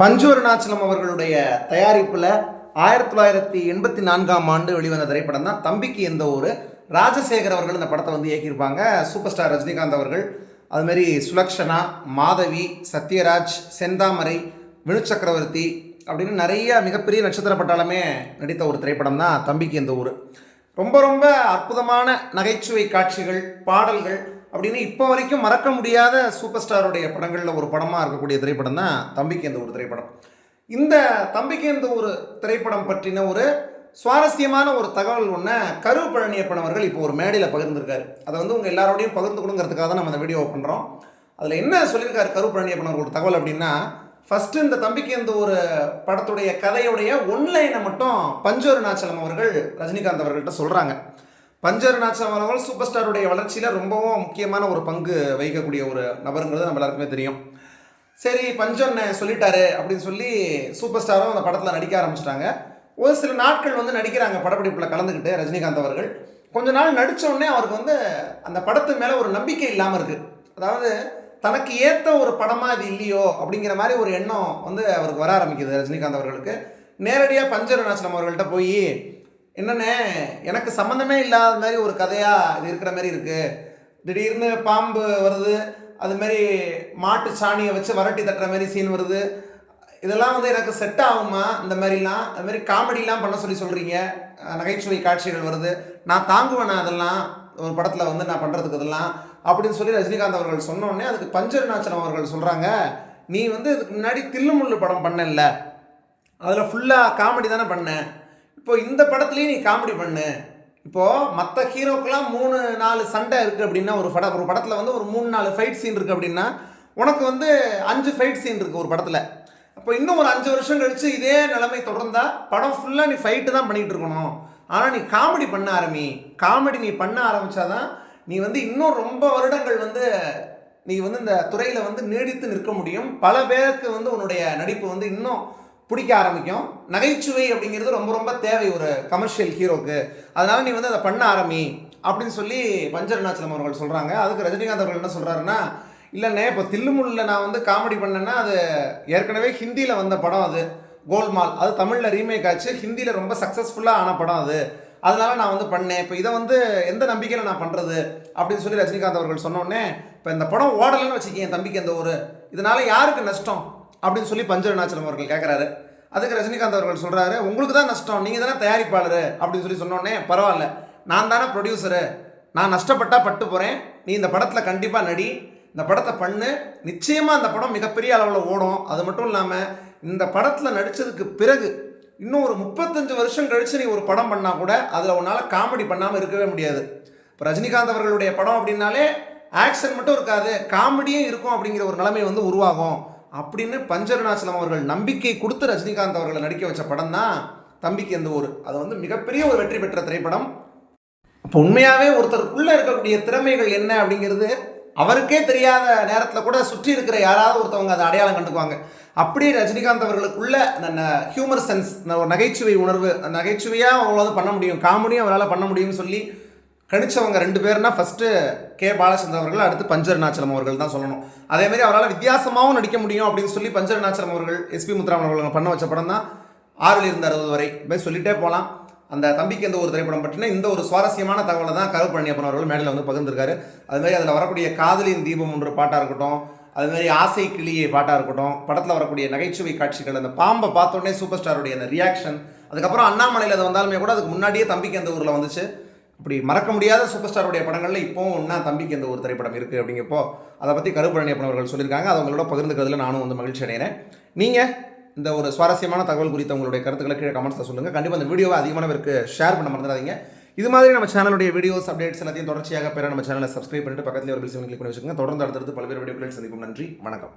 பஞ்சு அருணாச்சலம் அவர்களுடைய தயாரிப்பில் ஆயிரத்தி தொள்ளாயிரத்தி எண்பத்தி நான்காம் ஆண்டு வெளிவந்த திரைப்படம் தான். தம்பிக்கு எந்த ஊர்? ராஜசேகர் அவர்கள் இந்த படத்தை வந்து இயக்கியிருப்பாங்க. சூப்பர் ஸ்டார் ரஜினிகாந்த் அவர்கள். அதுமாரி சுலக்ஷனா மாதவி சத்யராஜ் செந்தாமரை வினு சக்கரவர்த்தி அப்படின்னு நிறைய மிகப்பெரிய நட்சத்திர பட்டாளமே நடித்த ஒரு திரைப்படம் தான் தம்பிக்கு எந்த ஊர். ரொம்ப ரொம்ப அற்புதமான நகைச்சுவை காட்சிகள் பாடல்கள் அப்படின்னு இப்போ வரைக்கும் மறக்க முடியாத சூப்பர் ஸ்டாருடைய படங்களில் ஒரு படமாக இருக்கக்கூடிய திரைப்படம் தான் தம்பிக்கு எந்த ஒரு திரைப்படம். இந்த தம்பிக்கு எந்த ஒரு திரைப்படம் பற்றின ஒரு சுவாரஸ்யமான ஒரு தகவல் ஒன்று கரு பழனியப்பன் அவர்கள் இப்போ ஒரு மேடையில் பகிர்ந்திருக்காரு. அதை வந்து உங்கள் எல்லாரோடையும் பகிர்ந்துக்கணுங்கிறதுக்காக தான் நம்ம அந்த வீடியோ பண்ணுறோம் அதில் என்ன சொல்லியிருக்காரு கரு பழனியப்பன் அவர்கள் ஒரு தகவல் அப்படின்னா ஃபஸ்ட்டு இந்த தம்பிக்கு இந்த ஒரு படத்துடைய கதையுடைய ஒன்லைனை மட்டும் பஞ்சோருணாச்சலம் அவர்கள் ரஜினிகாந்த் அவர்கள்ட்ட சொல்கிறாங்க பஞ்சருணாச்சலம் அவர்கள் சூப்பர் ஸ்டாருடைய வளர்ச்சியில் ரொம்பவும் முக்கியமான ஒரு பங்கு வகிக்கக்கூடிய ஒரு நபருங்கிறது நம்ம எல்லாருக்குமே தெரியும். சரி பஞ்சன் சொல்லிட்டாரு அப்படின்னு சொல்லி சூப்பர் ஸ்டாரும் அந்த படத்தில் நடிக்க ஆரம்பிச்சிட்டாங்க. ஒரு சில நாட்கள் வந்து நடிக்கிறாங்க படப்பிடிப்பில் கலந்துக்கிட்டு ரஜினிகாந்த் அவர்கள். கொஞ்ச நாள் நடித்தோடனே அவருக்கு வந்து அந்த படத்து மேலே ஒரு நம்பிக்கை இல்லாமல் இருக்குது அதாவது தனக்கு ஏற்ற ஒரு படமாக இது இல்லையோ அப்படிங்கிற மாதிரி ஒரு எண்ணம் வந்து அவருக்கு வர ஆரம்பிக்குது ரஜினிகாந்த் அவர்களுக்கு. நேரடியாக பஞ்சருணாச்சலம் அவர்கள்ட்ட போய் என்னண்ணே எனக்கு சம்மந்தமே இல்லாத மாதிரி ஒரு கதையாக இது இருக்கிற மாதிரி இருக்குது திடீர்னு பாம்பு வருது அது மாதிரி மாட்டு சாணியை வச்சு வரட்டி தட்டுற மாதிரி சீன் வருது. இதெல்லாம் வந்து எனக்கு செட் ஆகுமா இந்த மாதிரிலாம்? அது மாதிரி காமெடிலாம் பண்ண சொல்லி சொல்கிறீங்க நகைச்சுவை காட்சிகள் வருது. நான் தாங்குவேண்ணா அதெல்லாம். ஒரு படத்தில் வந்து நான் பண்ணுறதுக்கு இதெல்லாம் அப்படின்னு சொல்லி ரஜினிகாந்த் அவர்கள் சொன்னோடனே அதுக்கு பஞ்சருணாச்சலம் அவர்கள் சொல்கிறாங்க நீ வந்து இதுக்கு முன்னாடி தில்லுமுள்ளு படம் பண்ணல அதில் ஃபுல்லாக காமெடி தானே பண்ணேன் இப்போ இந்த படத்துலேயும் நீ காமெடி பண்ணு. இப்போது மற்ற ஹீரோக்கெல்லாம் மூணு நாலு சண்டை இருக்குது அப்படின்னா ஒரு படம் ஒரு படத்தில் வந்து ஒரு மூணு நாலு ஃபைட் சீன் இருக்குது அப்படின்னா உனக்கு வந்து அஞ்சு ஃபைட் சீன் இருக்குது ஒரு படத்தில். அப்போ இன்னும் ஒரு அஞ்சு வருஷம் கழித்து இதே நிலைமை தொடர்ந்தால் படம் ஃபுல்லாக நீ ஃபைட்டு தான் பண்ணிகிட்டு இருக்கணும். ஆனால் நீ காமெடி பண்ண ஆரம்பி. காமெடி நீ பண்ண ஆரம்பித்தாதான் நீ வந்து இன்னும் ரொம்ப வருடங்கள் வந்து நீ வந்து இந்த துறையில் வந்து நீடித்து நிற்க முடியும். பல பேருக்கு வந்து உன்னுடைய நடிப்பு வந்து இன்னும் பிடிக்க ஆரம்பிக்கும். நகைச்சுவை அப்படிங்கிறது ரொம்ப ரொம்ப தேவை ஒரு கமர்ஷியல் ஹீரோக்கு அதனால் நீ வந்து அதை பண்ண ஆரம்பி அப்படின்னு சொல்லி பஞ்சரணாச்சலம் அவர்கள் சொல்கிறாங்க அதுக்கு ரஜினிகாந்த் அவர்கள் என்ன சொல்கிறாருன்னா இல்லைண்ணே இப்போ தில்லுமுல்லில் நான் வந்து காமெடி பண்ணேன்னா அது ஏற்கனவே ஹிந்தியில் வந்த படம் அது கோல்மால். அது தமிழில் ரீமேக் ஆச்சு. ஹிந்தியில் ரொம்ப சக்ஸஸ்ஃபுல்லாக ஆன படம் அது. அதனால நான் வந்து பண்ணேன். இப்போ இதை வந்து எந்த நம்பிக்கையில் நான் பண்ணுறது அப்படின்னு சொல்லி ரஜினிகாந்த் அவர்கள் சொன்னோடனே இப்போ இந்த படம் ஓடலைன்னு வச்சுக்கேன் தம்பிக்கு அந்த ஒரு இதனால் யாருக்கு நஷ்டம்? அப்படின்னு சொல்லி பஞ்சரணாச்சலம் அவர்கள் கேட்குறாரு அதுக்கு ரஜினிகாந்த் அவர்கள் சொல்கிறாரு உங்களுக்கு தான் நஷ்டம் நீங்கள் தானே தயாரிப்பாளர் அப்படின்னு சொல்லி சொன்னோடனே பரவாயில்ல நான் தானே ப்ரொடியூசரு நான் நஷ்டப்பட்டா பட்டு போகிறேன் நீ இந்த படத்தில் கண்டிப்பாக நடி. இந்த படத்தை பண்ணு. நிச்சயமாக அந்த படம் மிகப்பெரிய அளவில் ஓடும். அது மட்டும் இல்லாமல் இந்த படத்தில் நடித்ததுக்கு பிறகு இன்னும் ஒரு முப்பத்தஞ்சு வருஷம் கழித்து நீ ஒரு படம் பண்ணால் கூட அதில் உன்னால் காமெடி பண்ணாமல் இருக்கவே முடியாது. இப்போ ரஜினிகாந்த் அவர்களுடைய படம் அப்படின்னாலே ஆக்ஷன் மட்டும் இருக்காது. காமெடியும் இருக்கும் அப்படிங்கிற ஒரு நிலைமை வந்து உருவாகும். அப்படின்னு பஞ்சருணாச்சலம் அவர்கள் நம்பிக்கை கொடுத்து ரஜினிகாந்த் அவர்களை நடிக்க வச்ச படம் தான் தம்பிக்கு எந்த ஊர்? அது வந்து மிகப்பெரிய ஒரு வெற்றி பெற்ற திரைப்படம். இப்போ உண்மையாகவே ஒருத்தருக்குள்ளே இருக்கக்கூடிய திறமைகள் என்ன அப்படிங்கிறது அவருக்கே தெரியாத நேரத்தில் கூட சுற்றி இருக்கிற யாராவது ஒருத்தவங்க அதை அடையாளம் கண்டுக்குவாங்க. அப்படியே ரஜினிகாந்த் அவர்களுக்குள்ள ஹியூமர் சென்ஸ் ஒரு நகைச்சுவை உணர்வு நகைச்சுவையாக அவங்களால பண்ண முடியும் காமெடியும் அவரால் பண்ண முடியும்னு சொல்லி கணிச்சவங்க ரெண்டு பேர்னா ஃபஸ்ட்டு கே பாலச்சந்திரன் அவர்கள் அடுத்து பஞ்சருணாச்சலம் அவர்கள் தான் சொல்லணும். அதேமாதிரி அவரால் வித்தியாசமாகவும் நடிக்க முடியும் அப்படின்னு சொல்லி பஞ்சருணாச்சலம் அவர்கள் எஸ்பி முத்துராமன் அவர்கள் பண்ண வச்ச படம் தான். ஆறில் இருந்து அறுபது வரை இப்படி சொல்லிட்டே போகலாம். அந்த தம்பிக்கு எந்த ஒரு திரைப்படம் பற்றினா இந்த ஒரு சுவாரஸ்யமான தகவலை தான் கரு பழனியப்பன் அவர்கள் மேடையில் வந்து பகிர்ந்திருக்காரு. அதுமாதிரி அதில் வரக்கூடிய காதலின் தீபம் ஒன்று பாட்டாக இருக்கட்டும் அதுமாதிரி ஆசை கிளியை பாட்டாக இருக்கட்டும் படத்தில் வரக்கூடிய நகைச்சுவை காட்சிகள் அந்த பாம்பை பார்த்தோன்னே சூப்பர் ஸ்டாருடைய அந்த ரியாக்ஷன் அதுக்கப்புறம் அண்ணாமலையில் அது வந்தாலுமே கூட அதுக்கு முன்னாடியே தம்பிக்கு அந்த ஊரில் வந்துச்சு. இப்படி மறக்க முடியாத சூப்பர் ஸ்டாருடைய படங்களில் இப்போவும் ஒன்றா தம்பிக்கு எந்த ஒரு திரைப்படம் இருக்குது அப்படிங்கப்போ அதை பற்றி கருப்பழனியப்பன் அவர்கள் சொல்லியிருக்காங்க. அது அவங்களோட பகிர்ந்துக்கிறதுல நானும் வந்து மகிழ்ச்சி அடைகிறேன். நீங்கள் இந்த ஒரு சுவாரஸ்யமான தகவல் குறித்த உங்களுடைய கருத்துக்களை கீழே கமெண்ட்ஸில் சொல்லுங்கள் கண்டிப்பாக அந்த வீடியோவை அதிகமானவருக்கு ஷேர் பண்ண மறந்துடாதீங்க. இது மாதிரி நம்ம சேனலுடைய வீடியோஸ் அப்டேட்ஸ் எல்லாத்தையும் தொடர்ச்சியாக பெற நம்ம சேனலை சப்ஸ்கிரைப் பண்ணிட்டு பக்கத்தில் ஒரு பில் கிளிக் பண்ணி வச்சுக்கோங்க. தொடர்ந்து அடுத்தடுத்து பல்வேறு வீடியோக்களில் சந்திக்கும் நன்றி. வணக்கம்.